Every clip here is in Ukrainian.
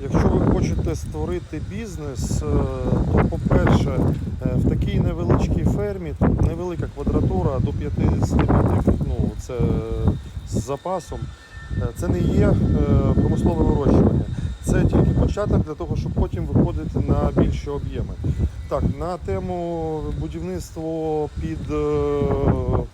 Якщо ви хочете створити бізнес, е, то по-перше, е, в такій невеличкій фермі, тут невелика квадратура до 55, ну це з запасом, е, це не є е, промислове вирощування. Це тільки початок для того, щоб потім виходити на більші об'єми. Так, на тему будівництво під е,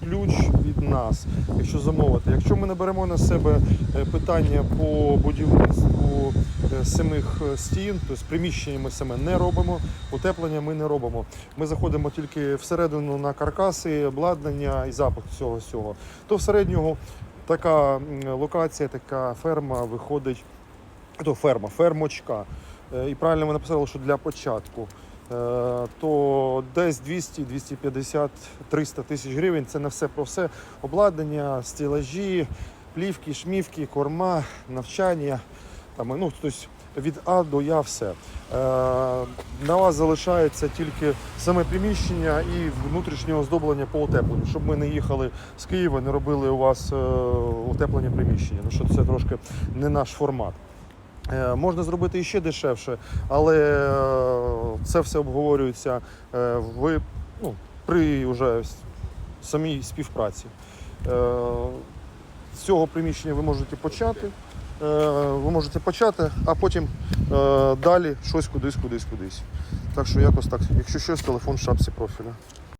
ключ від нас, якщо замовити. Якщо ми не беремо на себе е, питання по будівництву е, самих е, стін, тобто приміщення ми саме не робимо, утеплення ми не робимо. Ми заходимо тільки всередину на каркаси, обладнання і запуск цього всього. То в середнього така локація, така ферма виходить. То ферма, фермочка. І правильно ви написали, що для початку. Е, То десь 200, 250, 300 тисяч гривень це на все про все. Обладнання, стелажі, плівки, шмівки, корма, навчання. Там, ну, тобто від А до Я все. Е, На вас залишається тільки саме приміщення і внутрішнє оздоблення по утепленню, щоб ми не їхали з Києва, не робили у вас е, утеплення приміщення, тому що це трошки не наш формат. Е, Можна зробити і ще дешевше, але е, це все обговорюється е, в, ну, при вже самій співпраці. З цього приміщення ви можете почати. Ви можете почати, а потім далі щось кудись, кудись, кудись. Так що якось так. Якщо щось, телефон в шапці профіля.